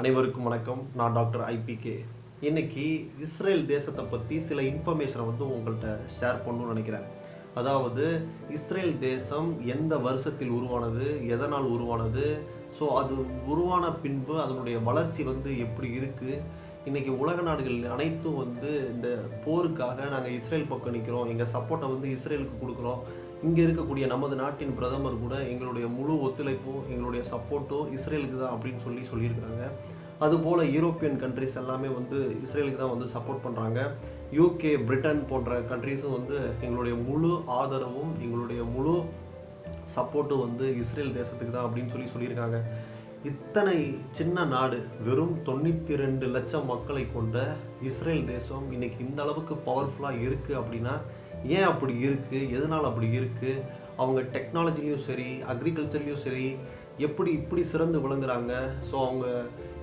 அனைவருக்கும் வணக்கம். நான் டாக்டர் ஐபிகே. இன்னைக்கு இஸ்ரேல் தேசத்தை பற்றி சில இன்ஃபர்மேஷனை வந்து உங்கள்கிட்ட ஷேர் பண்ணணும்னு நினைக்கிறேன். அதாவது இஸ்ரேல் தேசம் எந்த வருஷத்தில் உருவானது எதனால் உருவானது? ஸோ அது உருவான பின்பு அதனுடைய வளர்ச்சி வந்து எப்படி இருக்குது இன்றைக்கி உலக நாடுகள் அனைத்தும் வந்து இந்த போருக்காக நாங்கள் இஸ்ரேல் பக்கம் நிற்கிறோம் எங்கள் சப்போர்ட்டை வந்து இஸ்ரேலுக்கு கொடுக்குறோம். இங்கே இருக்கக்கூடிய நமது நாட்டின் பிரதமர் கூட எங்களுடைய முழு ஒத்துழைப்பும் எங்களுடைய சப்போர்ட்டும் இஸ்ரேலுக்கு தான் அப்படின்னு சொல்லி சொல்லியிருக்காங்க. அதுபோல் யூரோப்பியன் கண்ட்ரிஸ் எல்லாமே வந்து இஸ்ரேலுக்கு தான் வந்து சப்போர்ட் பண்ணுறாங்க யூகே பிரிட்டன் போன்ற கண்ட்ரிஸும் வந்து எங்களுடைய முழு ஆதரவும் எங்களுடைய முழு சப்போர்ட்டும் வந்து இஸ்ரேல் தேசத்துக்கு தான் அப்படின்னு சொல்லி சொல்லியிருக்காங்க. இத்தனை சின்ன நாடு வெறும் தொண்ணூற்றி ரெண்டு லட்சம் மக்களை கொண்ட இஸ்ரேல் தேசம் இன்னைக்கு இந்த அளவுக்கு பவர்ஃபுல்லாக இருக்குது அப்படின்னா ஏன் அப்படி இருக்குது எதனால் அப்படி இருக்குது அவங்க டெக்னாலஜிலையும் சரி அக்ரிகல்ச்சர்லேயும் சரி எப்படி இப்படி சிறந்து விளங்குறாங்க? ஸோ அவங்க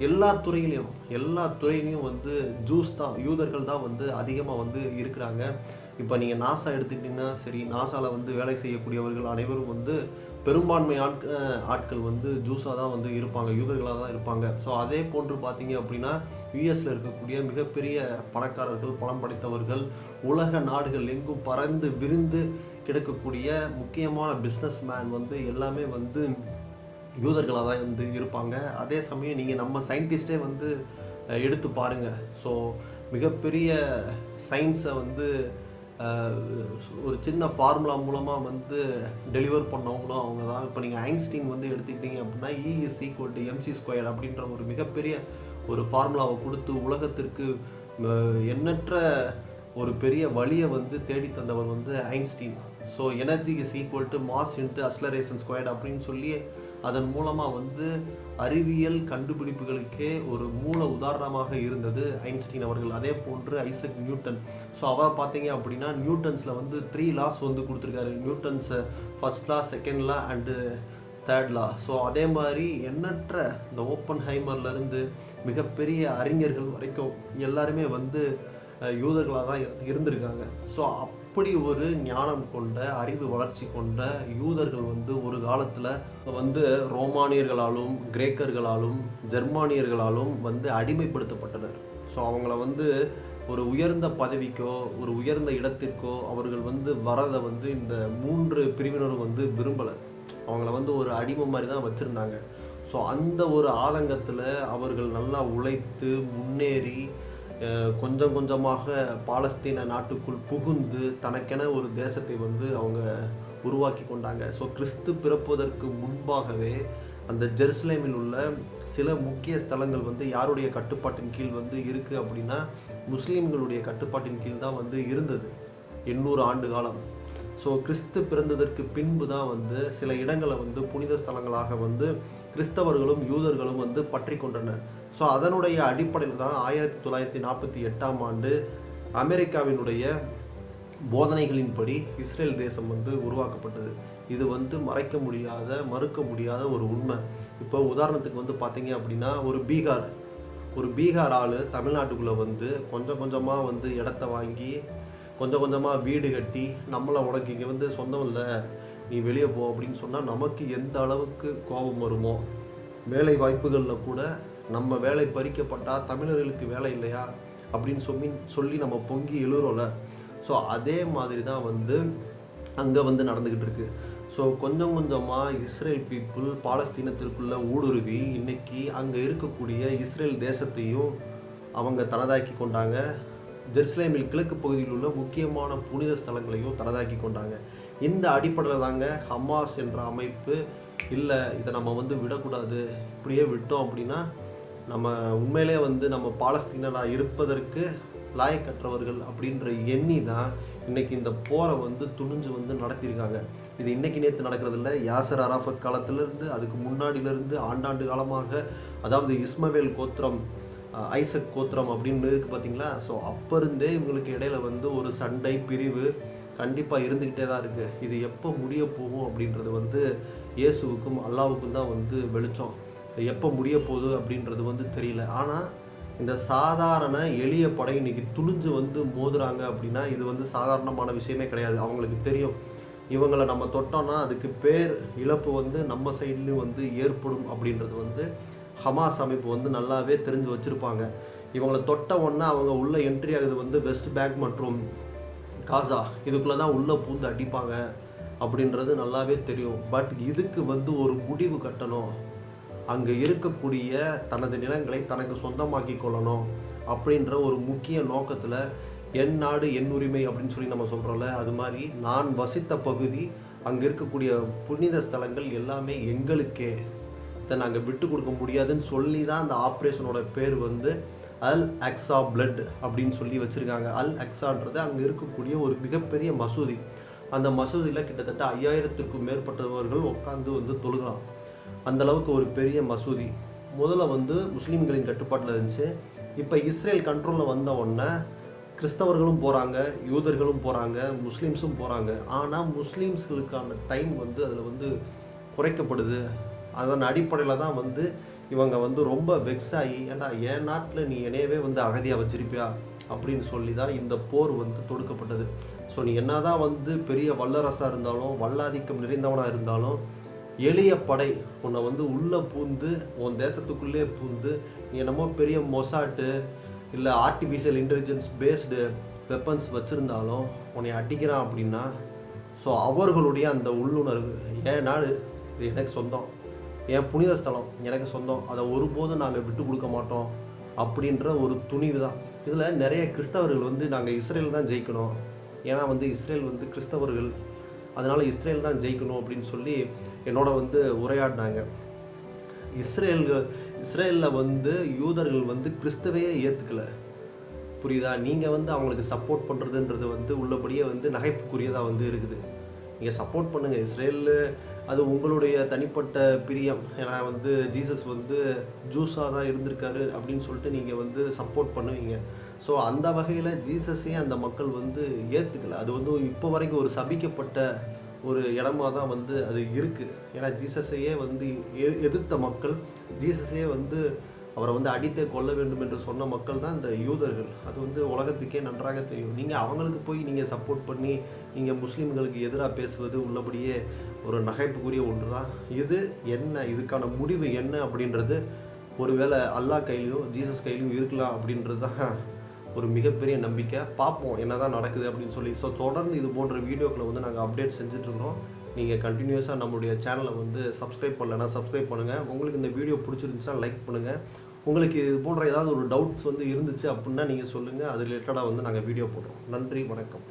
எல்லா துறையிலையும் எல்லா துறையிலையும் வந்து ஜூஸ் தான் யூதர்கள் தான் வந்து அதிகமாக வந்து இருக்கிறாங்க. இப்போ நீங்கள் நாசா எடுத்துக்கிட்டிங்கன்னா சரி நாசாவில் வந்து வேலை செய்யக்கூடியவர்கள் அனைவரும் வந்து பெரும்பான்மை ஆட்கள் ஆட்கள் வந்து ஜூஸாக தான் வந்து இருப்பாங்க யூதர்களாக தான் இருப்பாங்க. ஸோ அதே போன்று பார்த்தீங்க அப்படின்னா யூஎஸில் இருக்கக்கூடிய மிகப்பெரிய பணக்காரர்கள் பணம் படைத்தவர்கள் உலக நாடுகள் எங்கும் பறந்து விரிந்து கிடக்கக்கூடிய முக்கியமான பிஸ்னஸ் மேன் வந்து எல்லாமே வந்து யூதர்களாக தான் வந்து இருப்பாங்க. அதே சமயம் நீங்கள் நம்ம சயின்டிஸ்டே வந்து எடுத்து பாருங்கள் ஸோ மிகப்பெரிய சயின்ஸை வந்து ஒரு சின்ன ஃபார்முலா மூலமாக வந்து டெலிவர் பண்ணவங்களும் அவங்க தான் இப்போ நீங்கள் ஐன்ஸ்டீன் வந்து எடுத்துக்கிட்டீங்க அப்படின்னா E equal to MC square அப்படின்ற ஒரு மிகப்பெரிய ஒரு ஃபார்முலாவை கொடுத்து உலகத்திற்கு எண்ணற்ற ஒரு பெரிய வழியை வந்து தேடி தந்தவர் வந்து Einstein. So energy is equal to mass into acceleration squared அப்படின்னு சொல்லி அதன் மூலமாக வந்து அறிவியல் கண்டுபிடிப்புகளுக்கே ஒரு மூல உதாரணமாக இருந்தது ஐன்ஸ்டீன் அவர்கள் அதே போன்று ஐசக் நியூட்டன். ஸோ அவள் பார்த்தீங்க அப்படின்னா நியூட்டன்ஸில் வந்து த்ரீ லாஸ் வந்து கொடுத்துருக்காரு. நியூட்டன்ஸை first law second law and third law so அதே மாதிரி எண்ணற்ற இந்த ஓப்பன் ஹைமர்லேருந்து மிகப்பெரிய அறிஞர்கள் வரைக்கும் எல்லாருமே வந்து யூதர்களாக தான் இருந்திருக்காங்க. ஸோ அப்படி ஒரு ஞானம் கொண்ட அறிவு வளர்ச்சி கொண்ட யூதர்கள் வந்து ஒரு காலத்தில் வந்து ரோமானியர்களாலும் கிரேக்கர்களாலும் ஜெர்மானியர்களாலும் வந்து அடிமைப்படுத்தப்பட்டனர். ஸோ அவங்கள வந்து ஒரு உயர்ந்த பதவிக்கோ ஒரு உயர்ந்த இடத்திற்கோ அவர்கள் வந்து வரதை வந்து இந்த மூன்று பிரிவினரும் வந்து விரும்பலை. அவங்கள வந்து ஒரு அடிமை மாதிரி தான் வச்சுருந்தாங்க. ஸோ அந்த ஒரு ஆதங்கத்தில் அவர்கள் நல்லா உழைத்து முன்னேறி கொஞ்சம் கொஞ்சமாக பாலஸ்தீன நாட்டுக்குள் புகுந்து தனக்கென ஒரு தேசத்தை வந்து அவங்க உருவாக்கி கொண்டாங்க. ஸோ கிறிஸ்து பிறப்பதற்கு முன்பாகவே அந்த ஜெருசலேமில் உள்ள சில முக்கிய ஸ்தலங்கள் வந்து யாருடைய கட்டுப்பாட்டின் கீழ் வந்து இருக்குது அப்படின்னா முஸ்லீம்களுடைய கட்டுப்பாட்டின் கீழ் தான் வந்து இருந்தது. எண்ணூறு ஆண்டு காலம். ஸோ கிறிஸ்து பிறந்ததற்கு பின்பு தான் வந்து சில இடங்களை வந்து புனித ஸ்தலங்களாக வந்து கிறிஸ்தவர்களும் யூதர்களும் வந்து பற்றி கொண்டனர். ஸோ அதனுடைய அடிப்படையில் தான் ஆயிரத்தி தொள்ளாயிரத்தி நாற்பத்தி எட்டாம் ஆண்டு அமெரிக்காவினுடைய போதனைகளின்படி இஸ்ரேல் தேசம் வந்து உருவாக்கப்பட்டது. இது வந்து மறைக்க முடியாத மறுக்க முடியாத ஒரு உண்மை. இப்போ உதாரணத்துக்கு வந்து பார்த்தீங்க அப்படின்னா ஒரு பீகார். ஒரு பீகார் ஆள் தமிழ்நாட்டுக்குள்ளே வந்து கொஞ்சம் கொஞ்சமாக வந்து இடத்த வாங்கி கொஞ்சம் கொஞ்சமாக வீடு கட்டி நம்மளை உனக்கு இங்கே வந்து சொந்தம் இல்லை நீ வெளியே போ அப்படின்னு சொன்னால் நமக்கு எந்த அளவுக்கு கோபம் வருமோ? வேலை வாய்ப்புகளில் கூட நம்ம வேலை பறிக்கப்பட்டால் தமிழர்களுக்கு வேலை இல்லையா? அப்படின்னு சொல்லி சொல்லி நம்ம பொங்கி எழுறோம்ல. ஸோ அதே மாதிரி தான் வந்து அங்கே வந்து நடந்துக்கிட்டு இருக்கு. ஸோ கொஞ்சம் கொஞ்சமாக இஸ்ரேல் பீப்புள் பாலஸ்தீனத்திற்குள்ள ஊடுருவி இன்னைக்கு அங்கே இருக்கக்கூடிய இஸ்ரேல் தேசத்தையும் அவங்க தனதாக்கி கொண்டாங்க. ஜெருசலேமில் கிழக்கு பகுதியில் உள்ள முக்கியமான புனித ஸ்தலங்களையும் தனதாக்கி கொண்டாங்க. இந்த அடிப்படையில் தாங்க ஹமாஸ் என்ற அமைப்பு இல்லை இதை நம்ம வந்து விடக்கூடாது இப்படியே விட்டோம் அப்படின்னா நம்ம உண்மையிலே வந்து நம்ம பாலஸ்தீனராக இருப்பதற்கு லாயக்கற்றவர்கள் அப்படின்ற எண்ணி தான் இன்னைக்கு இந்த போரை வந்து துணிஞ்சு வந்து நடத்தியிருக்காங்க. இது இன்னைக்கு நேற்று நடக்கிறது இல்லை யாசர் அராஃபத் காலத்திலிருந்து அதுக்கு முன்னாடியிலிருந்து ஆண்டாண்டு காலமாக அதாவது இஸ்மவேல் கோத்திரம் ஐசக் கோத்திரம் அப்படின்னு இருக்கு பார்த்தீங்களா ஸோ அப்போ இருந்தே இவங்களுக்கு இடையில வந்து ஒரு சண்டை பிரிவு கண்டிப்பாக இருந்துக்கிட்டே தான் இருக்குது இது எப்போ முடிய போகும் அப்படின்றது வந்து இயேசுவுக்கும் அல்லாவுக்கும் தான் வந்து வெளிச்சம். எப்போ முடிய போகுது அப்படின்றது வந்து தெரியல. ஆனால் இந்த சாதாரண எளிய படை இன்னைக்கு துணிஞ்சு வந்து மோதுறாங்க அப்படின்னா இது வந்து சாதாரணமான விஷயமே கிடையாது. அவங்களுக்கு தெரியும். இவங்களை நம்ம தொட்டோம்னா அதுக்கு பேர் இழப்பு வந்து நம்ம சைட்லேயும் வந்து ஏற்படும் அப்படின்றது வந்து ஹமாஸ் அமைப்பு வந்து நல்லாவே தெரிஞ்சு வச்சுருப்பாங்க. இவங்களை தொட்ட ஒன்றா அவங்க உள்ளே என்ட்ரி ஆகுது வந்து வெஸ்ட் பேங்க் மற்றும் காசா. இதுக்குள்ளே தான் உள்ளே பூந்து அடிப்பாங்க அப்படின்றது நல்லாவே தெரியும். பட் இதுக்கு வந்து ஒரு முடிவு கட்டணும். அங்கே இருக்கக்கூடிய தனது நிலங்களை தனக்கு சொந்தமாக்கி கொள்ளணும் அப்படின்ற ஒரு முக்கிய நோக்கத்தில் என் நாடு என் உரிமை அப்படின்னு சொல்லி நம்ம சொல்கிறோம்ல அது மாதிரி நான் வசித்த பகுதி அங்கே இருக்கக்கூடிய புனித ஸ்தலங்கள் எல்லாமே எங்களுக்கே. இதை நாங்கள் விட்டு கொடுக்க முடியாதுன்னு சொல்லி தான் அந்த ஆப்ரேஷனோட பேர் வந்து அல் அக்ஸா பிளட் அப்படின்னு சொல்லி வச்சுருக்காங்க. அல் அக்ஸான்றது அங்கே இருக்கக்கூடிய ஒரு மிகப்பெரிய மசூதி. அந்த மசூதியில் கிட்டத்தட்ட ஐயாயிரத்திற்கும் மேற்பட்டவர்கள் உட்காந்து வந்து தொழுகலாம். அந்த அளவுக்கு ஒரு பெரிய மசூதி. முதல்ல வந்து முஸ்லீம்களின் கட்டுப்பாட்டில் இருந்துச்சு. இப்போ இஸ்ரேல் கண்ட்ரோலில் வந்த உடனே கிறிஸ்தவர்களும் போகிறாங்க யூதர்களும் போகிறாங்க முஸ்லீம்ஸும் போகிறாங்க ஆனால் முஸ்லீம்ஸ்களுக்கான டைம் வந்து அதில் வந்து குறைக்கப்படுது. அதன் அடிப்படையில் தான் வந்து இவங்க வந்து ரொம்ப வெக்ஸ் ஆகி ஏன்டா என் நாட்டில் நீ என்னையவே வந்து அகதியாக வச்சிருப்பியா? அப்படின்னு சொல்லி தான் இந்த போர் வந்து தொடுக்கப்பட்டது. ஸோ நீ என்னதான் வந்து பெரிய வல்லரசாக இருந்தாலும் வல்லாதிக்கம் நிறைந்தவனாக இருந்தாலும் எளிய படை உன்னை வந்து உள்ளே பூந்து உன் தேசத்துக்குள்ளே பூந்து நீ என்னமோ பெரிய மொசாட்டு இல்லை ஆர்டிஃபிஷியல் இன்டெலிஜென்ஸ் பேஸ்டு வெப்பன்ஸ் வச்சுருந்தாலும் உன்னை அடிக்கிறான் அப்படின்னா ஸோ அவர்களுடைய அந்த உள்ளுணர்வு ஏன் நாடு இது எனக்கு சொந்தம். என் புனித ஸ்தலம் எனக்கு சொந்தம். அதை ஒருபோதும் நாங்கள் விட்டு கொடுக்க மாட்டோம். அப்படின்ற ஒரு துணிவு தான். இதில் நிறைய கிறிஸ்தவர்கள் வந்து நாங்கள் இஸ்ரேல் தான் ஜெயிக்கணும். ஏன்னா வந்து இஸ்ரேல் வந்து கிறிஸ்தவர்கள். அதனால் இஸ்ரேல் தான் ஜெயிக்கணும் அப்படின்னு சொல்லி என்னோட வந்து உரையாடினாங்க. இஸ்ரேல் இஸ்ரேலில் வந்து யூதர்கள் வந்து கிறிஸ்தவையே ஏற்றுக்கலை புரியுதா? நீங்கள் வந்து அவங்களுக்கு சப்போர்ட் பண்ணுறதுன்றது வந்து உள்ளபடியே வந்து நகைப்புக்குரியதாக வந்து இருக்குது. நீங்கள் சப்போர்ட் பண்ணுங்கள் இஸ்ரேலில் அது உங்களுடைய தனிப்பட்ட பிரியம். ஏன்னா வந்து ஜீசஸ் வந்து ஜூஸாக தான் இருந்திருக்காரு அப்படின்னு சொல்லிட்டு நீங்கள் வந்து சப்போர்ட் பண்ணுவீங்க. ஸோ அந்த வகையில் ஜீசஸையும் அந்த மக்கள் வந்து ஏற்றுக்கல அது வந்து இப்போ வரைக்கும் ஒரு சபிக்கப்பட்ட ஒரு இடமா தான் வந்து அது இருக்குது ஏன்னா ஜீசஸையே வந்து எ- எதிர்த்த மக்கள் ஜீசஸையே வந்து அவரை வந்து அடித்தே கொல்ல வேண்டும் என்று சொன்ன மக்கள் தான் இந்த யூதர்கள். அது வந்து உலகத்துக்கே நன்றாக தெரியும். நீங்கள் அவங்களுக்கு போய் நீங்கள் சப்போர்ட் பண்ணி நீங்கள் முஸ்லீம்களுக்கு எதிராக பேசுவது உள்ளபடியே ஒரு நகைப்புக்குரிய ஒன்று தான் இது என்ன? இதுக்கான முடிவு என்ன அப்படின்றது ஒருவேளை அல்லாஹ் கையிலையும் ஜீசஸ் கையிலையும் இருக்கலாம் அப்படின்றது தான் ஒரு மிகப்பெரிய நம்பிக்கை. பார்ப்போம் என்னதான் நடக்குது அப்படின்னு சொல்லி. ஸோ தொடர்ந்து இது போன்ற வீடியோக்களை வந்து நாங்கள் அப்டேட் செஞ்சுட்ருக்கோம் நீங்கள் கண்டினியூஸாக நம்மளுடைய சேனலை வந்து சப்ஸ்கிரைப் பண்ணலைன்னா சப்ஸ்கிரைப் பண்ணுங்கள் உங்களுக்கு இந்த வீடியோ பிடிச்சிருந்துச்சுன்னா லைக் பண்ணுங்கள் உங்களுக்கு இது போன்ற ஏதாவது ஒரு டவுட்ஸ் வந்து இருந்துச்சு அப்படின்னா நீங்கள் சொல்லுங்கள் அது ரிலேட்டடாக வந்து நாங்கள் வீடியோ போடுறோம். நன்றி வணக்கம்.